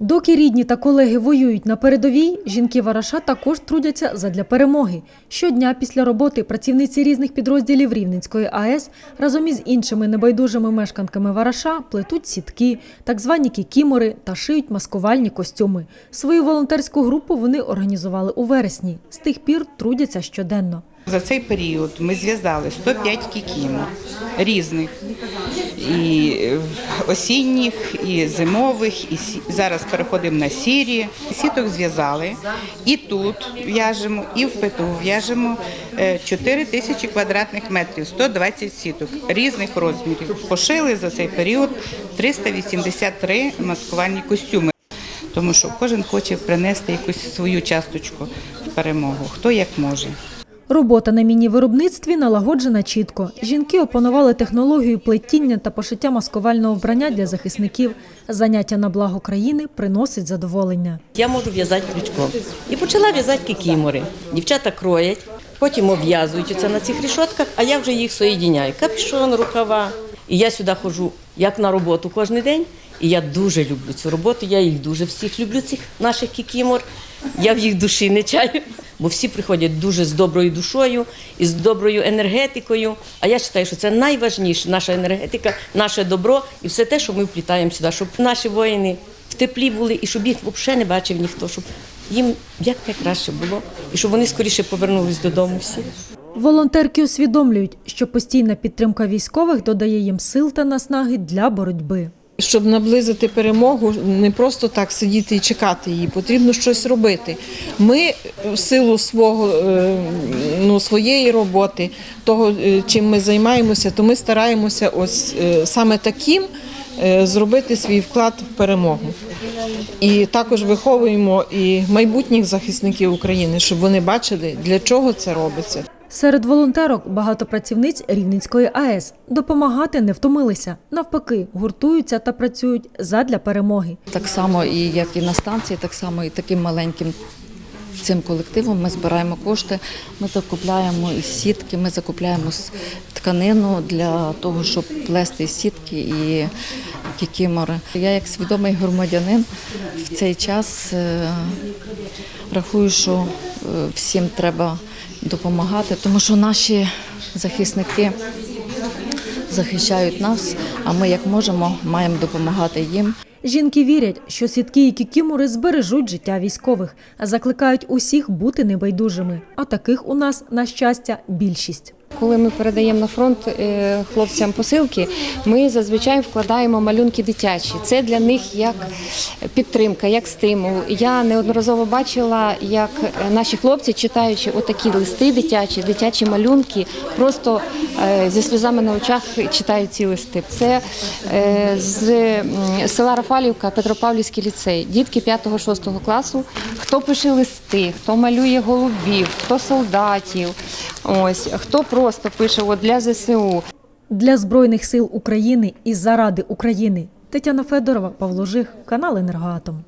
Доки рідні та колеги воюють на передовій, жінки Вараша також трудяться задля перемоги. Щодня після роботи працівниці різних підрозділів Рівненської АЕС разом із іншими небайдужими мешканками Вараша плетуть сітки, так звані кікімори та шиють маскувальні костюми. Свою волонтерську групу вони організували у вересні. З тих пір трудяться щоденно. За цей період ми зв'язали 105 кікімок різних, е, осінніх, і зимових, і зараз переходимо на сірі. Сіток зв'язали і тут в'яжемо, і в ПТУ в'яжемо е, 4 тисячі квадратних метрів, 120 сіток різних розмірів. Пошили за цей період 383 маскувальні костюми. Тому що кожен хоче принести якусь свою часточку в перемогу, хто як може. Робота на міні-виробництві налагоджена чітко. Жінки опанували технологію плетіння та пошиття маскувального вбрання для захисників. Заняття на благо країни приносить задоволення. Я можу в'язати крючком. І почала в'язати кікімори. Дівчата кроять, потім обв'язують оце на цих рішотках, а я вже їх соєдиняю. Капюшон, рукава. І я сюди ходжу як на роботу кожен день. І я дуже люблю цю роботу. Я їх дуже всіх люблю, цих наших кікімор. Я в їх душі не чаю, бо всі приходять дуже з доброю душою і з доброю енергетикою. А я вважаю, що це найважніше наша енергетика, наше добро і все те, що ми вплітаємо сюди, щоб наші воїни в теплі були і щоб їх взагалі не бачив ніхто, щоб їм як найкраще було, і щоб вони скоріше повернулись додому всі. Волонтерки усвідомлюють, що постійна підтримка військових додає їм сил та наснаги для боротьби. Щоб наблизити перемогу, не просто так сидіти і чекати її, потрібно щось робити. Ми в силу свого е, ну, своєї роботи, того, е, чим ми займаємося, то ми стараємося ось е, саме таким зробити свій вклад в перемогу. І також виховуємо і майбутніх захисників України, щоб вони бачили, для чого це робиться. Серед волонтерок багато працівниць Рівненської АЕС допомагати не втомилися. Навпаки, гуртуються та працюють задля перемоги. Так само, і як і на станції, так само і таким маленьким цим колективом ми збираємо кошти. Ми закупляємо сітки, ми закупляємо тканину для того, щоб плести сітки і кікімори. Я як свідомий громадянин в цей час е, рахую, що е, всім треба допомагати, тому що наші захисники захищають нас, а ми як можемо, маємо допомагати їм. Жінки вірять, що сітки і кікімори збережуть життя військових, закликають усіх бути небайдужими. А таких у нас, на щастя, більшість. Коли ми передаємо на фронт е, хлопцям посилки, ми зазвичай вкладаємо малюнки дитячі. Це для них як підтримка, як стимул. Я неодноразово бачила, як наші хлопці, читаючи отакі листи дитячі, дитячі малюнки, просто е, зі сльозами на очах читають ці листи. Це е, з села Рафалівка, Петропавлівський ліцей, дітки 5-6 класу. Хто пише листи, хто малює голубів, хто солдатів. Ось хто просто пише от для ЗСУ. Для Збройних сил України і заради України. Тетяна Федорова, Павло Жих, канал Енергоатом.